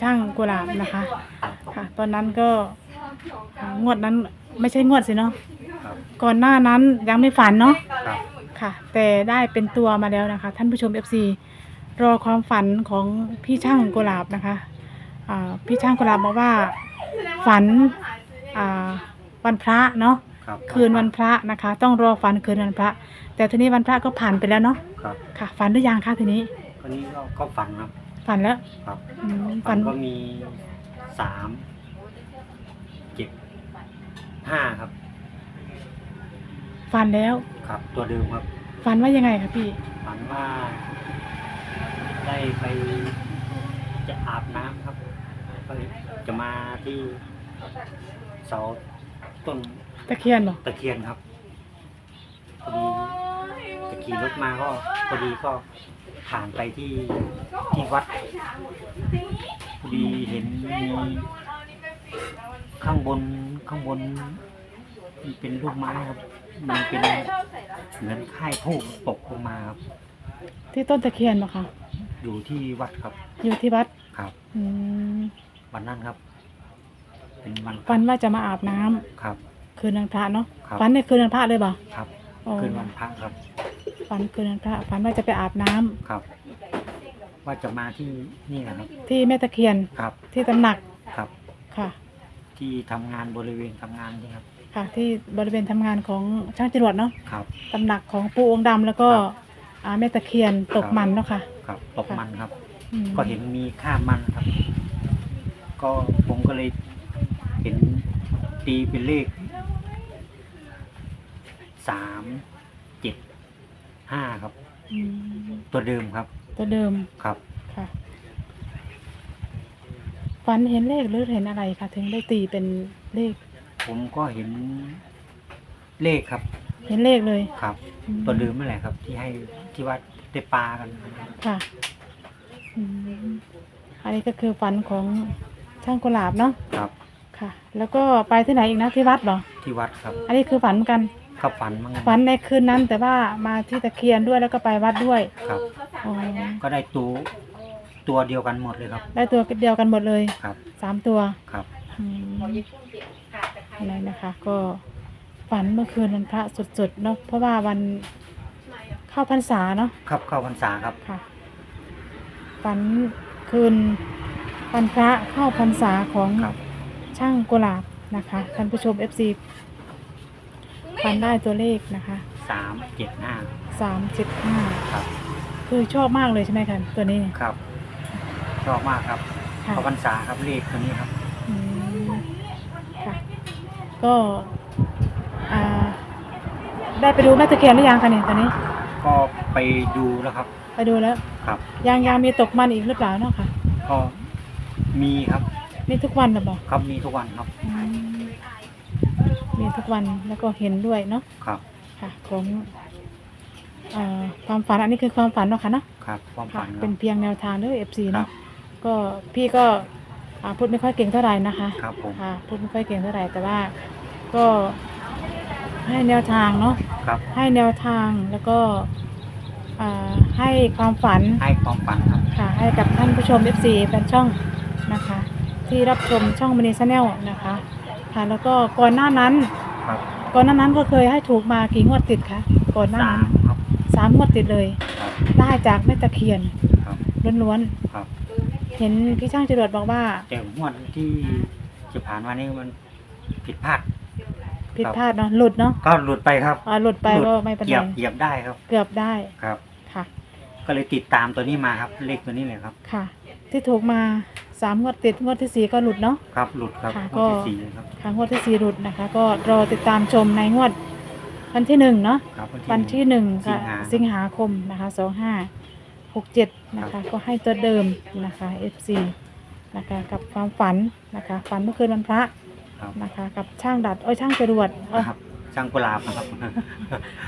ช่างกุหลาบนะคะค่ะ ตอนนั้นก็อ่างวดนั้นไม่ใช่งวดสิเนาะครับก่อนหน้านั้นยังไม่ฝันเนาะครับค่ะ แต่ได้เป็นตัวมาแล้วนะคะ ท่านผู้ชม FC รอความฝันของพี่ช่างกุหลาบนะคะอ่าพี่ช่างกุหลาบบอกว่าฝันอ่าวันพระเนาะครับคืนวันพระนะคะ ต้องรอฝันคืนวันพระ แต่ทีนี้วันพระก็ผ่านไปแล้วเนาะครับค่ะฝันหรือยังคะทีนี้ก็นี้ก็ก็ฝันครับ ฝันแล้วครับอืมฝัฝันนก็มีสามเจ็ดห้าครับ ฝันแล้ว ครับ ตัวเดิมครับ ฝันว่ายังไงคะพี่ ฝันว่า ได้ไปจะอาบน้ำครับก็จะมาที่เสาต้นตะเคียนบอกตะเคียนครับพอดีจะขี่รถมาก็ พอดีก็ผ่านไปที่ที่วัดพอดีเห็นมีข้างบนข้างบนมันเป็นลูกไม้ครับ มันเป็นเหมือนค่ายทูบตกลงมาครับ ที่ต้นตะเคียนบอกค่ะอยู่ที่วัดครับอยู่ที่วัดครับอืมวันนั้นครับ เป็นวันฝันว่าจะมาอาบน้ำครับ คืนวันพระเนาะครับฝันในคืนวันพระเลยบ่ครับ อ๋อ คืนวันพระครับ ฝันคืนวันพระฝันว่าจะไปอาบน้ำครับ ว่าจะมาที่นี่นะครับ ที่แม่ตะเคียนครับ ที่ตำหนักครับ ค่ะ ที่ทำงานบริเวณทำงานนี่ครับ ค่ะ ที่บริเวณทำงานของช่างจรวดเนาะครับ ตำหนักของปู่องค์ดำแล้วก็ครับ อ่าแม่ตะเคียนตกครับมันเนาะค่ะครับตกมันครับ อืมก็เห็นมีค่ามันครับ ก็ผมก็เลยเห็นตีเป็นเลขสามเจ็ด ห้าครับ อืมตัวเดิมครับ ตัวเดิมครับ ค่ะฝันเห็นเลขหรือเห็นอะไรคะถึงได้ตีเป็นเลข ผมก็เห็นเลขครับ เห็นเลขเลยครับ อืมตัวเดิมนั่นแหละครับ ที่ให้ที่ว่าได้ปลากันค่ะอืมอันนี้ก็คือฝันของช่างกุหลาบเนาะครับ ค่ะ แล้วก็ไปที่ไหนอีกนะที่วัดเหรอที่วัดครับ อันนี้คือฝันเหมือนกัน ก็ฝันเหมือนกันฝันในคืนนั้นแต่ว่ามาที่ตะเคียนด้วยแล้วก็ไปวัดด้วยครับอ๋อก็ได้ตัวตัวเดียวกันหมดเลยครับ ได้ตัวเดียวกันหมดเลยครับสามตัวครับอืมอะไรนะคะ ก็ฝันเมื่อคืนวันพระสดๆเนาะเพราะว่าวันเข้าพรรษาเนาะครับเข้าพรรษาครับค่ะฝันคืนวันพระเข้าพรรษาของครับช่างกุหลาบนะคะท่านผู้ชม FC ฝันได้ตัวเลขนะคะสามเจ็ดห้าสามสิบห้าครับ คือชอบมากเลยใช่ไหมคะตัวนี้ครับ ชอบมากครับค่ะเข้าพรรษาครับเลขตัวนี้ครับอืมค่ะก็อ่าได้ไปดูแม่ตะเคียนหรือยังคะเนี่ยตอนนี้ ก็ไปดูแล้วครับ ไปดูแล้วครับ ยังยังมีตกมันอีกหรือเปล่าเนาะค่ะก็มีครับมีทุกวันหรือเปล่า ครับมีทุกวันครับ อืม มีทุกวันแล้วก็เห็นด้วยเนาะครับ ค่ะของเอ่อความฝันอันนี้คือความฝันเนาะค่ะเนาะครับความค่ะฝันคเป็รันบเพียงแนวทางเด้อ FC ครัเนาะบก็พี่ก็อ่าพูดไม่ค่อยเก่งเท่าไหร่นะคะ ครับผมค่ะพูดไม่ค่อยเก่งเท่าไหร่แต่ว่าก็ให้แนวทางเนาะครับ ให้แนวทางแล้วก็อ่าให้ความฝันให้ความฝันครับ ค่ะให้กับท่านผู้ชม FC แฟนช่องนะคะ ที่รับชมช่องมินิชแนลนะคะค่ะ แล้วก็ก่อนหน้านั้น ครับก่อนหน้านั้นก็เคยให้ถูกมากี่งวดติดคะก่อนหน้าสานั้มนครับ สามงวดติดเลย ครับได้จากแม่ตะเคียนครับ ล้วนครับ ๆเห็นพี่ช่างจรวดบอกว่าแต่งวดที่จะผ่านมานี่มันผิดพลาด ผิดพลาดเนาะหลุดเนาะก็หลุดไปครับอ่าหลุดไปหลุก็ดไม่เป็นเหยีไรยบเหยียบได้ครับ เกือบได้ครับ ค่ะ ก็เลยติดตามตัวนี้มาครับ เลขตัวนี้เลยครับ ค่ะ ที่ถูกมา สามงวดติดงวดที่สี่ก็หลุดเนาะ ครับ หลุดครับค่ะงก็วดที่สี่เลยครับค่ะงวดที่สี่หลุดนะคะ ก็รอติดตามชมในงวดวันที่หนึ่งเนาะ ครับวันที่หนึ่งสิค่ะงหาสิงหาคมนะคะสองห้าหกเจ็ดนะคะ ก็ให้ตัวเดิมนะคะ FC นะคะกับความฝันนะคะ ฝันเมื่อคืนวันพระครับนะคะ กับช่างดัดโอ้ยช่างจรวดเอ้ยครับช่างกุหลาบนะครับ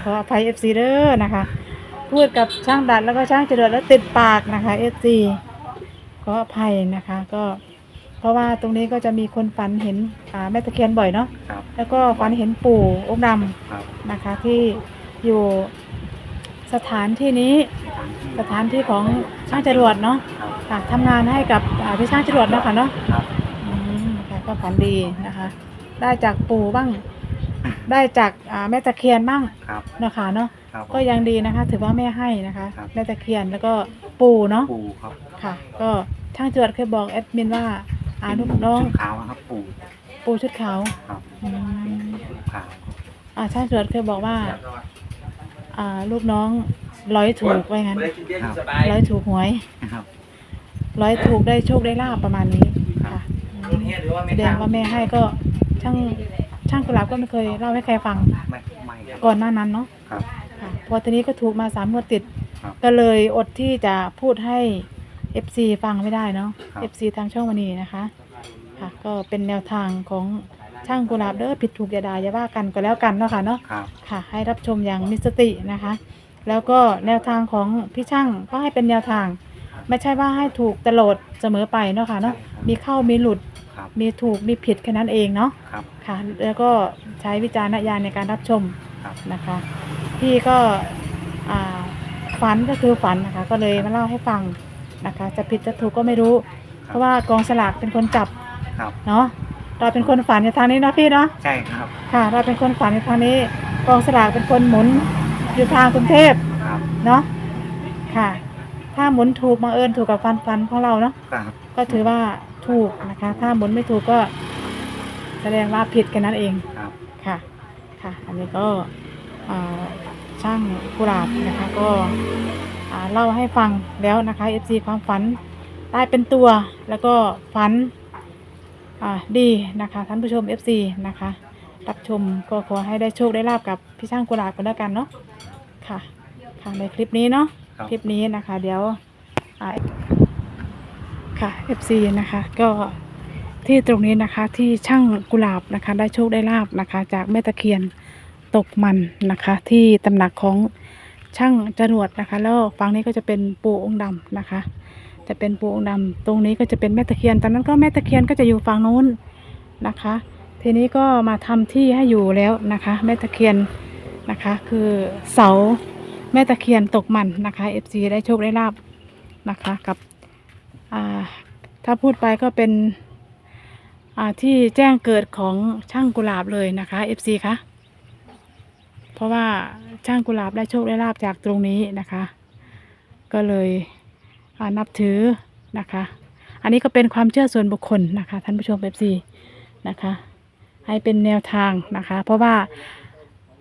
ขออภัย FC เด้อนะคะ พูดกับช่างดัดแล้วก็ช่างจรวดแล้วติดปากนะคะ FC ข ออภัยนะคะ ก็ เพราะว่าตรงนี้ก็จะมีคนฝันเห็นอ่าแม่ตะเคียนบ่อยเนาะครับแล้วก็ฝันเห็นปู่องค์ดำครับนะคะ ที่อยู่สถานที่นี้สถานที่สถานที่ของช่างจรวดเนาะครับค่ะทำงานให้กับอ่าพี่ช่างจรวดเนาะค่ะเนาะ ครับอืมค่ะก็ฝันดีนะคะ ได้จากปู่บ้าง ได้จากอ่าแม่ตะเคียนบ้างครับเนาะค่ะเนาะครับ ก็ยังดีนะคะ ถือว่าแม่ให้นะคะ ครับ แม่ตะเคียนแล้วก็ปู่เนาะปู่ครับ ค่ะ ก็ ช่างจรวดเคยบอกแอดมินว่าอ่าลูกน้องชุดขาวครับปู่ปู่ชุดขาวครับอืมชุดขาวอ่าช่างจรวดเคยบอกว่า อ่า ลูกน้องร้อยถูกไว้งั้นครับร้อยถูกหวยครับร้อยถูกได้โชคได้ลาบประมาณนี้ครัค่ะบอืมแสดงว่าแม่ให้ก็ช่างช่างกุหลาบก็ไม่เคยเล่าให้ใครฟังไม่ไม่ครับก่อนหน้านั้นเนาะครับ ค่ะพอทีนี้ก็ถูกมาสามงวดติด ครับ ก็เลยอดที่จะพูดให้ FC ฟังไม่ได้เนาะ ครับ FC ทางช่องวันนี้นะคะ ค่ะ ก็เป็นแนวทางของช่างกุหลาบเด้อผิดถูกอย่าด่าอย่าว่ากันก็แล้วกันเนาะค่ะเนาะ ครับ ค่ะ ให้รับชมอย่างมีสตินะคะ แล้วก็แนวทางของพี่ช่างก็ให้เป็นแนวทาง ไม่ใช่ว่าให้ถูกตลอดเสมอไปเนาะค่ะเนาะ มีเข้ามีหลุด ครับ มีถูกมีผิดแค่นั้นเองเนาะ ครับ ค่ะ แล้วก็ใช้วิจารณญาณในการรับชมครับนะคะ พี่ก็อ่าฝันก็คือฝันนะคะ ก็เลยมาเล่าให้ฟัง นะคะ จะผิดจะถูกก็ไม่รู้ เพราะว่ากองสลากเป็นคนจับครับเนาะเราเป็นคนฝันในทางนี้เนาะพี่เนาะใช่ครับค่ะ เราเป็นคนฝันในทางนี้ กองสลากเป็นคนหมุนอยู่ทางกรุงเทพครับเนาะค่ะ ถ้าหมุนถูกมาเอิญถูกกับฟันฟันของเราเนาะครับก็ถือว่าถูกนะคะ ถ้าหมุนไม่ถูกก็ แสดงว่าผิดกันนั่นเองครับค่ะ ค่ะ อันนี้ก็อ่าช่างกุหลาบนะคะก็อ่า เล่าให้ฟังแล้วนะคะ FC ความฝันได้เป็นตัวแล้วก็ฝันอ่าดีนะคะท่านผู้ชม FC นะคะ รับชมก็ขอให้ได้โชคได้ลาบกับพี่ช่างกุหลาบกันแล้วกันเนาะค่ะค่ะในคลิปนี้เนาะครับคลิปนี้นะคะ เดี๋ยวอ่าค่ะ FC นะคะก็ที่ตรงนี้นะคะที่ช่างกุหลาบนะคะ ได้โชคได้ลาบนะคะ จากแม่ตะเคียนตกมันนะคะ ที่ตำหนักของ ช่างจรวดนะคะ แล้วฝั่งนี้ก็จะเป็นปูองค์ดำนะคะ จะเป็นปูองค์ดำตรงนี้ก็จะเป็นแม่ตะเคียนตอนนั้นก็แม่ตะเคียนก็จะอยู่ฝั่งนู้นนะคะ ทีนี้ก็มาทำที่ให้อยู่แล้วนะคะ แม่ตะเคียนนะคะ คือเสาแม่ตะเคียนตกมันนะคะ FC ได้โชคได้ลาบนะคะกับถ้าพูดไปก็เป็นที่แจ้งเกิดของช่างกุหลาบเลยนะคะ FC คะ ราะว่าช่างกุหลาบได้โชคได้ลาบจากตรงนี้นะคะ ก็เลยนับถือนะคะ อันนี้ก็เป็นความเชื่อส่วนบุคคลนะคะ ท่านผู้ชม FC นะคะ ให้เป็นแนวทางนะคะ เพราะว่า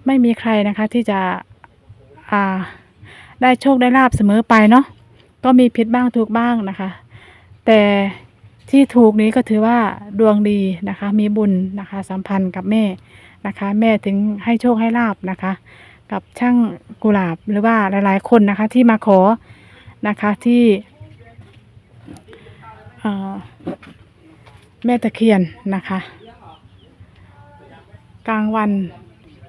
ไม่มีใครนะคะที่จะได้โชคได้ลาบเสมอไปเนาะก็มีผิดบ้างถูกบ้างนะคะ แต่ ที่ถูกนี้ก็ถือว่าดวงดีนะคะ มีบุญนะคะ สัมพันธ์กับแม่นะคะ แม่ถึงให้โชคให้ลาบนะคะ กับช่างกุหลาบหรือว่าหลายๆ คนนะคะ ที่มาขอนะคะที่แม่ตะเคียนนะคะ กลางวัน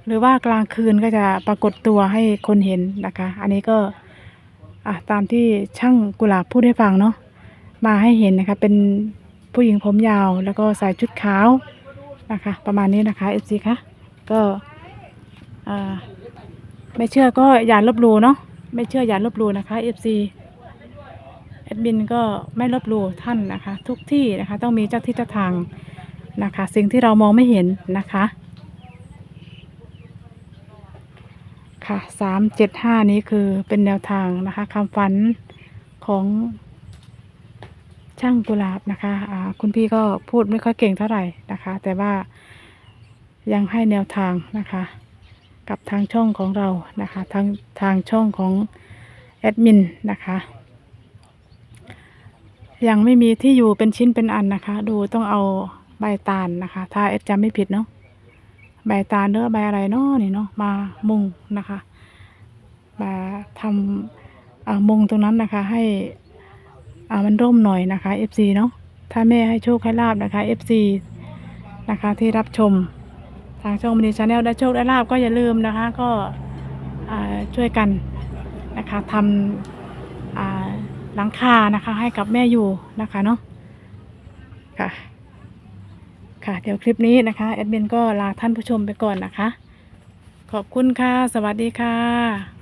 หรือว่ากลางคืนก็จะปรากฏตัวให้คนเห็นนะคะ อันนี้ก็ตามที่ช่างกุหลาบพูดให้ฟังเนาะ มาให้เห็นนะคะ เป็นผู้หญิงผมยาวแล้วก็ใส่ชุดขาวนะคะ ประมาณนี้นะคะเอฟซีคะก็ไม่เชื่อก็อย่าลบลูเนาะไม่เชื่ออย่าลบลูนะคะเอฟซีแอดมินก็ไม่ลบลูท่านนะคะ ทุกที่นะคะ ต้องมีเจ้าที่เจ้าทางนะคะ สิ่งที่เรามองไม่เห็นนะคะค่ะสามเจ็ดห้านี้คือเป็นแนวทางนะคะคำฝันของ ช่างกุหลาบนะคะคุณพี่ก็พูดไม่ค่อยเก่งเท่าไหร่นะคะ แต่ว่ายังให้แนวทางนะคะ กับทางช่องของเรานะคะทางทางช่องของแอดมินนะคะยังไม่มีที่อยู่เป็นชิ้นเป็นอันนะคะ ดูต้องเอาใบตาลนะคะ ถ้าแอดจำไม่ผิดเนาะใบตาลเนื้อใบอะไรเนาะนี่เนาะมามุงนะคะมาทำมุงตรงนั้นนะคะให้ อ่ามันร่มหน่อยนะคะ FC เนาะถ้าแม่ให้โชคให้ลาบนะคะ FC นะคะที่รับชมทางช่องมินิชาแนลได้โชคได้ลาบก็อย่าลืมนะคะ ก็ช่วยกันนะคะทำหลังคานะคะให้กับแม่อยู่นะคะเนาะค่ะค่ะเดี๋ยวคลิปนี้นะคะแอดมินก็ลาท่านผู้ชมไปก่อนนะคะ ขอบคุณค่ะ สวัสดีค่ะ